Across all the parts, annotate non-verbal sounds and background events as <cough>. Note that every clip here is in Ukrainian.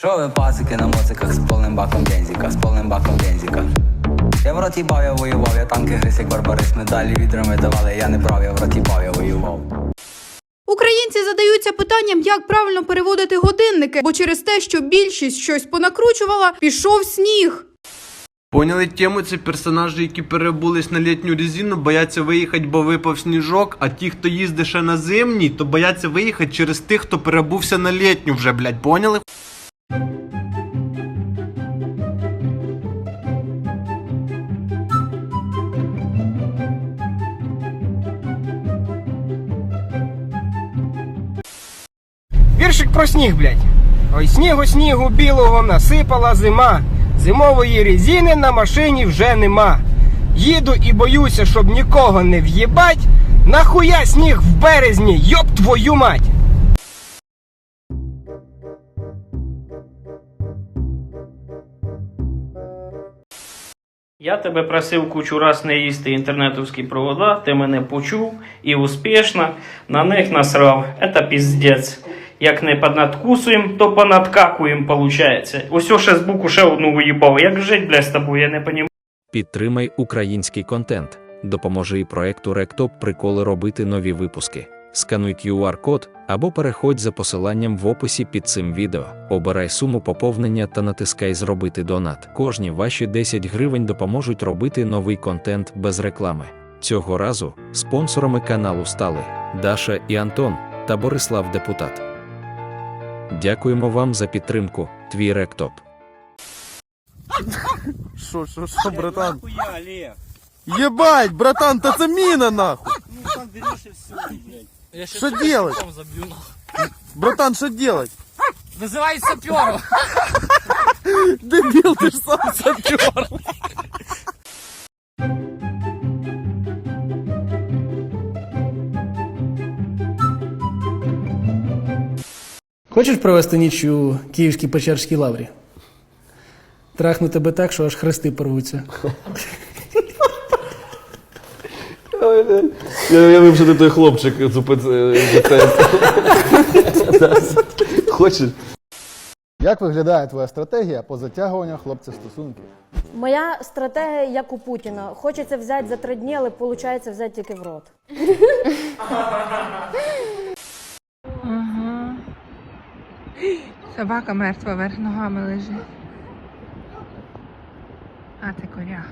Що ви пасики на моциках з повним баком бензика, з повним баком бензика? Я в роті бав, я воював, я танки гриз, як барбарис, медалі відрами давали, я не брав, я в роті бав, я воював. Українці задаються питанням, як правильно переводити годинники, бо через те, що більшість щось понакручувала, пішов сніг. Поняли тему? Це персонажі, які перебулись на літню резину, бояться виїхати, бо випав сніжок, а ті, хто їздить ще на зимній, то бояться виїхати через тих, хто перебувся на літню вже, блядь, поняли? Про сніг, блядь. Ой, снігу, снігу білого насипала зима. Зимової резини на машині вже нема. Їду і боюся, щоб нікого не в'їбать. Нахуя сніг в березні, йоб твою мать! Я тебе просив кучу раз не їсти інтернетовські провода, ти мене почув і успішно на них насрав. Это піздець. Як не понадкусуємо, то понадкакуємо, получається. Ось ще з буку ще одну виїбав. Як жить, бля, з тобою, я не понімаю. Підтримай український контент. Допоможи і проекту Ректоп приколи робити нові випуски. Скануй QR-код або переходь за посиланням в описі під цим відео. Обирай суму поповнення та натискай Зробити донат. Кожні ваші 10 гривень допоможуть робити новий контент без реклами. Цього разу спонсорами каналу стали Даша і Антон та Борислав Депутат. Дякуємо вам за підтримку. Твій Ректоп. Шо, шо, шо, братан? Ебать, братан, та це міна нахуй. Что делать? Братан, что делать? Визивай саперу! Дебил, ты ж сам сапер. Хочеш провести ніч у Київській Печерській лаврі? Трахну тебе так, що аж хрести порвуться. Я уявив, що ти той хлопчик. Хочеш? Як виглядає твоя стратегія по затягуванню хлопців стосунків? Моя стратегія як у Путіна. Хочеться взяти за три дні, але виходить взяти тільки в рот. Собака мертва верх ногами лежить. А це коря.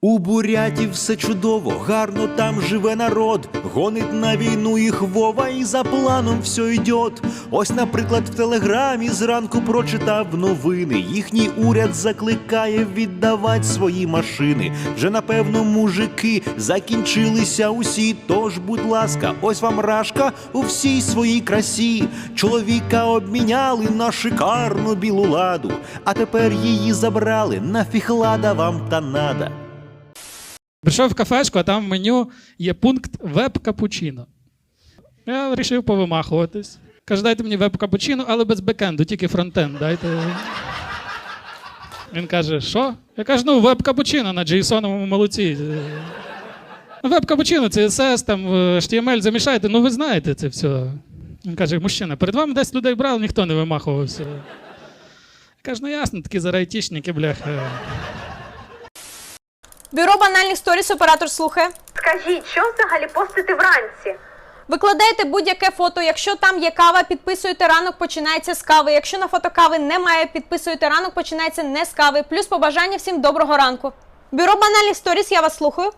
У бурятів все чудово, гарно там живе народ. Гонить на війну їх Вова, і за планом все йдет. Ось, наприклад, в телеграмі зранку прочитав новини. Їхній уряд закликає віддавати свої машини. Вже напевно мужики закінчилися усі. Тож, будь ласка, ось вам рашка у всій своїй красі. Чоловіка обміняли на шикарну білу ладу, а тепер її забрали. Нафіг лада вам та нада. Прийшов в кафешку, а там в меню є пункт веб-капучино. Я вирішив повимахуватись. Каже, дайте мені веб-капучино, але без бекенду, тільки фронтенд дайте. Він каже, що? Я кажу, ну веб-капучино на JSON-овому молоці. Ну, Веб-капучино, CSS, там е, HTML замішайте, ну ви знаєте це все. Він каже, мужчина, перед вами 10 людей брали, ніхто не вимахувався. Я кажу, ну ясно, такі зараз айтішники, бляха. Бюро банальних сторіс оператор слухає. Скажіть, що взагалі постити вранці? Викладаєте будь-яке фото. Якщо там є кава, підписуєте ранок, починається з кави. Якщо на фото кави немає, підписуєте ранок, починається не з кави. Плюс побажання всім доброго ранку. Бюро банальних сторіс, я вас слухаю.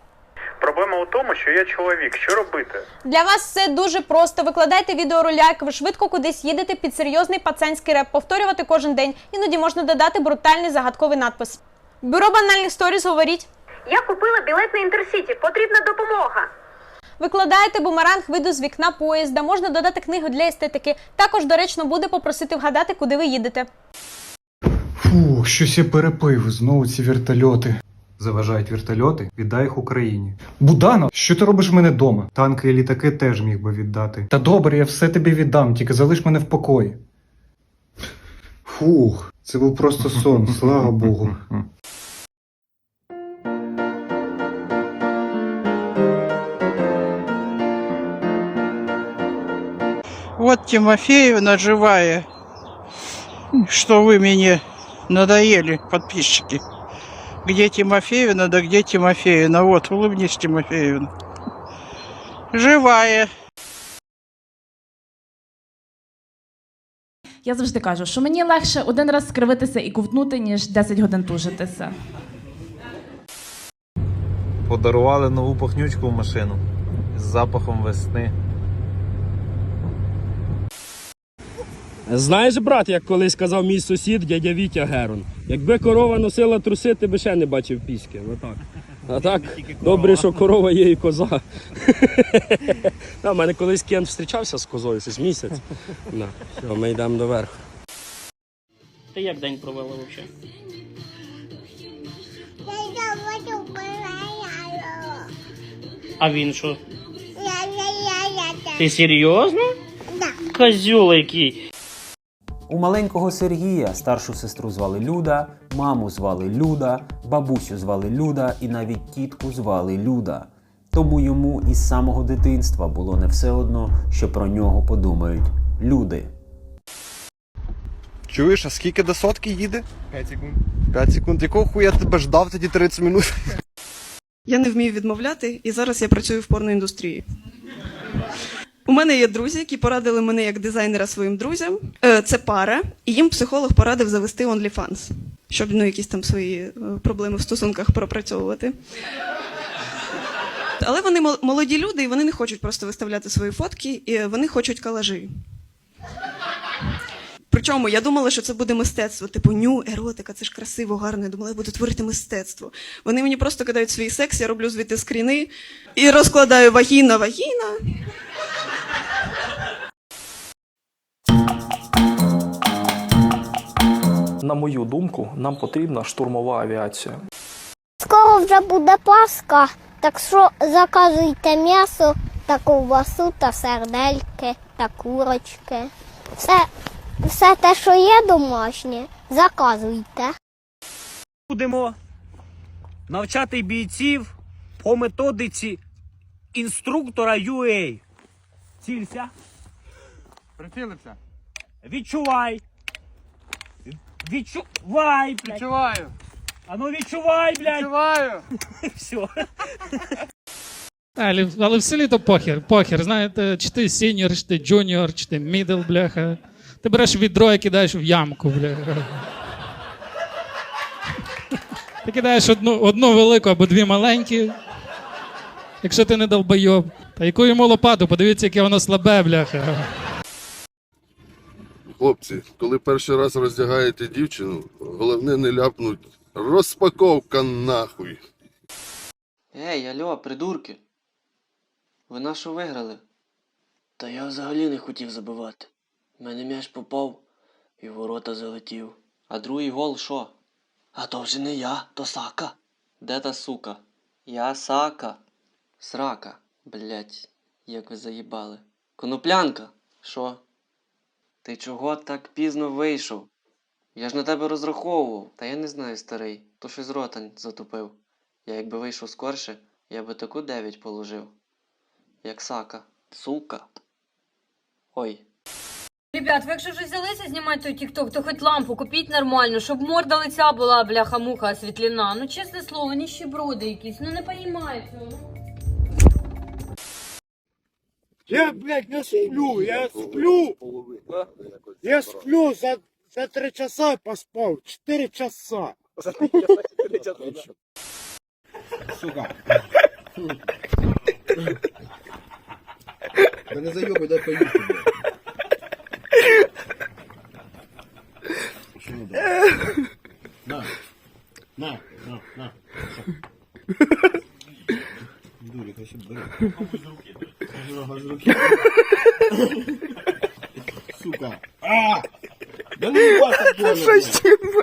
Проблема у тому, що я чоловік. Що робити? Для вас все дуже просто. Викладайте відеороля, як ви швидко кудись їдете під серйозний пацанський реп, повторювати кожен день. Іноді можна додати брутальний загадковий надпис. Бюро банальних сторіс говоріть. Я купила білет на інтерсіті. Потрібна допомога. Викладаєте бумеранг виду з вікна поїзда, можна додати книгу для естетики. Також доречно буде попросити вгадати, куди ви їдете. Фу, щось я перепив, знову ці вертольоти. Заважають вертольоти, віддай їх Україні. Будано, що ти робиш в мене вдома? Танки і літаки теж міг би віддати. Та добре, я все тобі віддам, тільки залиш мене в покої. Фух, це був просто сон, слава Богу. Вот Тимофеевна живая, что вы мне надоели, подписчики. Где Тимофеевна, да где Тимофеевна? Вот, улыбнись, Тимофеевна. Живая. Я завжди кажу, що мені легше один раз скривитися і ковтнути, ніж 10 годин тужитися. Подарували нову пахнючку машину з запахом весни. Знаєш, брат, як колись казав мій сусід дядя Вітя Герон. Якби корова носила труси, ти би ще не бачив піськи. Отак. А так, добре, що корова є і коза. У мене колись Кент зустрічався з козою, щось місяць. На, все, ми йдемо до верху. Ти як день провела взагалі? А він що? Ти серйозно? Да. Козюл який. У маленького Сергія старшу сестру звали Люда, маму звали Люда, бабусю звали Люда і навіть тітку звали Люда. Тому йому із самого дитинства було не все одно, що про нього подумають люди. Чуєш, а скільки до сотки їде? 5 секунд. 5 секунд. Якого хуя тебе ждав тоді 30 минут? Я не вмію відмовляти, і зараз я працюю в порноіндустрії. У мене є друзі, які порадили мене як дизайнера своїм друзям. Е, Це пара, і їм психолог порадив завести OnlyFans, щоб ну, якісь там свої е, проблеми в стосунках пропрацьовувати. Але вони мол- молоді люди, і вони не хочуть просто виставляти свої фотки, і вони хочуть калажі. Причому я думала, що це буде мистецтво, типу ню, еротика, це ж красиво, гарно. Я думала, я буду творити мистецтво. Вони мені просто кидають свій секс, я роблю звідти скріни і розкладаю вагіна, вагіна. На мою думку, нам потрібна штурмова авіація. Скоро вже буде Пасха, так що заказуйте м'ясо та ковбасу та сердельки та курочки. Все, все те, що є домашнє, заказуйте. Будемо навчати бійців по методиці інструктора UA. Цілься, Прицілився. відчувай. Відчувай, блядь. Відчуваю. А ну відчувай, блядь. Відчуваю. <laughs> Все. Але, але в селі то похер, похер. Знаєте, чи ти сіньор, чи ти джуніор, чи ти мідл, бляха. Ти береш відро і кидаєш в ямку, бляха. Ти кидаєш одну, одну велику або дві маленькі. Якщо ти не долбойоб. Та яку йому лопату, подивіться, яке воно слабе, бляха. Хлопці, коли перший раз роздягаєте дівчину, головне не ляпнуть. Розпаковка нахуй. Ей, алло, придурки. Ви нашу виграли? Та я взагалі не хотів забивати. Мене м'яч попав і в ворота залетів. А другий гол що? А то вже не я, то Сака. Де та сука? Я Сака. Срака. Блять, як ви заїбали. Коноплянка. Що? Ти чого так пізно вийшов? Я ж на тебе розраховував. Та я не знаю, старий. То щось ротань затупив. Я якби вийшов скорше, я би таку 9 положив. Як сака. Сука. Ой. Ребят, ви якщо вже взялися знімати той тікток, то хоч лампу купіть нормально, щоб морда лиця була бляха-муха освітлена. Ну, чесне слово, ніщеброди якісь, ну не понімаю цього. Я, блядь, не сплю, я сплю. Я сплю за, за три часа поспав. Чотири часа. Сука. Да не заебай, дай поїсти, блядь. Чому, да? На. На, на, на. Дурик, вообще, бери. Ага, з руки. Сука. А! Да не ебашь так больно,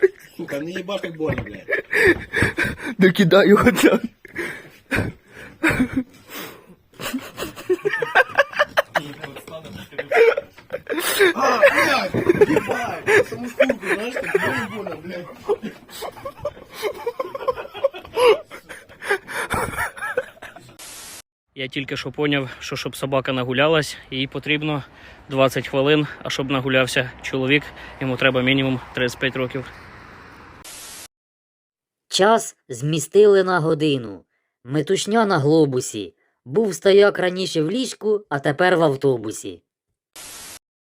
блядь. Сука, не ебашь так больно, блядь. Да кидай його так. А, блядь, ебать. Саму шкурку, знаешь, так больно, больно, блядь. Я тільки що поняв, що щоб собака нагулялась, їй потрібно 20 хвилин, а щоб нагулявся чоловік, йому треба мінімум 35 років. Час змістили на годину. Метушня на глобусі. Був стояк раніше в ліжку, а тепер в автобусі.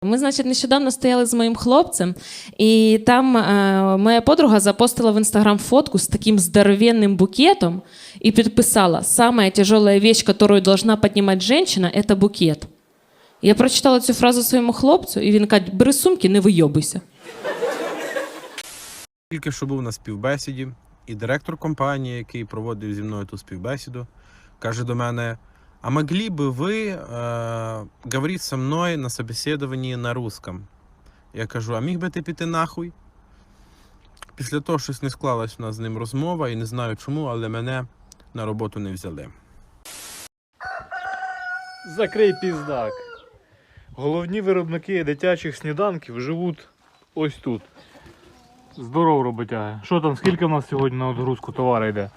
Ми, значить, нещодавно стояли з моїм хлопцем, і там е, моя подруга запостила в інстаграм фотку з таким здоровенним букетом і підписала: Самая тяжелая вещь, которую должна поднимать женщина, это букет. Я прочитала цю фразу своєму хлопцю, і він каже: бери сумки, не вийобуйся. Тільки що був на співбесіді, і директор компанії, який проводив зі мною ту співбесіду, каже до мене: А могли би ви е, говорити со мною на собеседуванні на русском? Я кажу, а міг би ти піти нахуй? Після того щось не склалась у нас з ним розмова, і не знаю чому, але мене на роботу не взяли. Закрий піздак. Головні виробники дитячих сніданків живуть ось тут. Здорово, роботяги. Що там, скільки в нас сьогодні на відгрузку товару йде?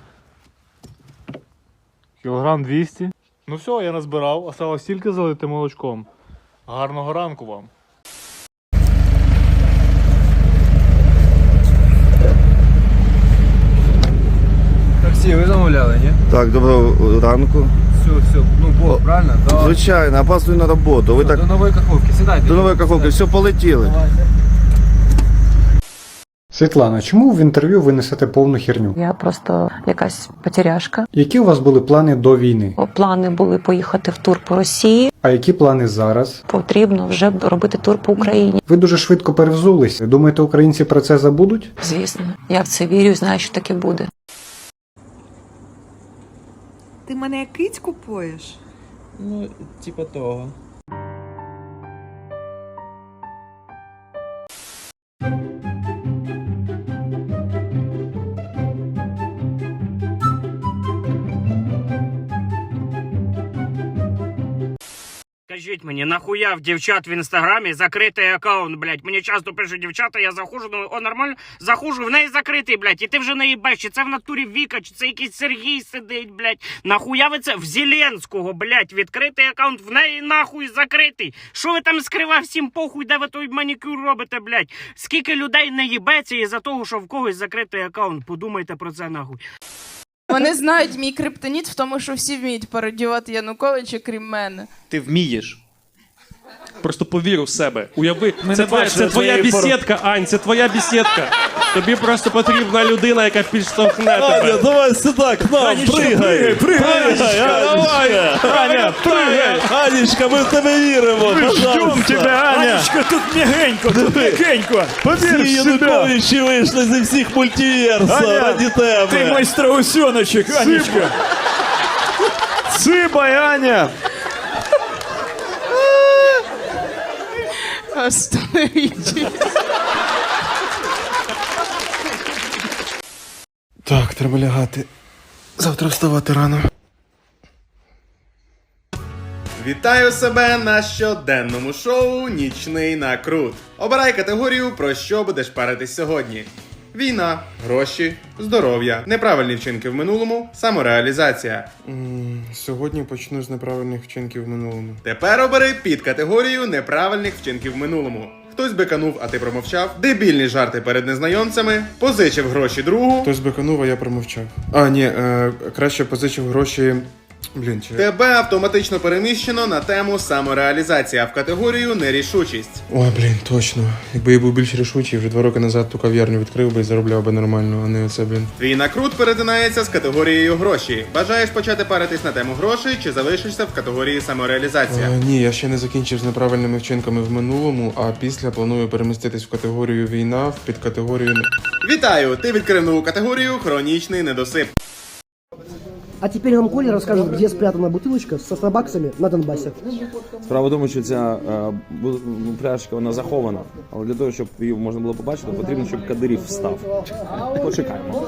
Кілограм 200. Ну все, я назбирав, осталось тільки залити молочком. Гарного ранку вам. Таксі, ви замовляли, ні? Так, доброго ранку. Все, все, ну бо, правильно? Да. Звичайно, опаздую на роботу. Ви До так нової каховки, сідайте. до нової каховки, все полетіли. Світлана, чому в інтерв'ю ви несете повну херню? Я просто якась потеряшка. Які у вас були плани до війни? Плани були поїхати в тур по Росії. А які плани зараз? Потрібно вже робити тур по Україні. Ви дуже швидко перевзулись. Думаєте, українці про це забудуть? Звісно, я в це вірю, і знаю, що таке буде. Ти мене як кицьку поєш? Ну, типа того. Скажіть мені, нахуя в дівчат в інстаграмі закритий аккаунт, блядь? Мені часто пишуть дівчата, я заходжу, думаю, о, нормально, заходжу, в неї закритий, блядь, і ти вже не їбеш, чи це в натурі Віка, чи це якийсь Сергій сидить, блядь. Нахуя ви це в Зеленського, блядь, відкритий аккаунт, в неї нахуй закритий. Що ви там скрива всім похуй, де ви той манікюр робите, блядь? Скільки людей не їбеться із-за того, що в когось закритий аккаунт, подумайте про це нахуй. Вони знають мій криптоніт в тому, що всі вміють пародіювати Януковича, крім мене. Ти вмієш. Просто повір у себе. Уяви, Ми це не твоя, бачили це твоя твоєї пор- Ань, це твоя бесідка. Тобі просто потрібна людина, яка підштовхне тебе. давай сюди, к нам, пригай, пригай, давай, Аня, пригай. Анечка, ми в тебе віримо. Аня! тут м'ягенько, тут м'ягенько! Повір Януковичі вийшли зі всіх мультиверсу Аня, раді тебе. майстроусьоночок, Анечка! Сипай, Аня! Остановіть. Так, треба лягати. Завтра вставати рано. Вітаю себе на щоденному шоу Нічний накрут. Обирай категорію, про що будеш паритись сьогодні. Війна, гроші, здоров'я, неправильні вчинки в минулому, самореалізація. сьогодні почну з неправильних вчинків в минулому. Тепер обери під категорію неправильних вчинків в минулому. Хтось беканув, а ти промовчав. Дебільні жарти перед незнайомцями, позичив гроші другу. Хтось беканув, а я промовчав. А, ні, е, краще позичив гроші. Блін, чи... Тебе автоматично переміщено на тему самореалізація в категорію нерішучість. Ой, блін, точно. Якби я був більш рішучий, вже два роки назад ту кав'ярню відкрив би і заробляв би нормально, а не оце, блін. Твій накрут перетинається з категорією гроші. Бажаєш почати паритись на тему грошей чи залишишся в категорії самореалізація? ні, я ще не закінчив з неправильними вчинками в минулому, а після планую переміститись в категорію війна, в підкатегорію. Вітаю! Ти відкрив нову категорію хронічний недосип. А тепер вам Коля розкаже, де спрятана бутилочка з сосабаксами на Донбасі. Справа в тому, що ця е, бу- пляшка вона захована, але для того, щоб її можна було побачити, потрібно, щоб Кадирів встав. Почекаємо.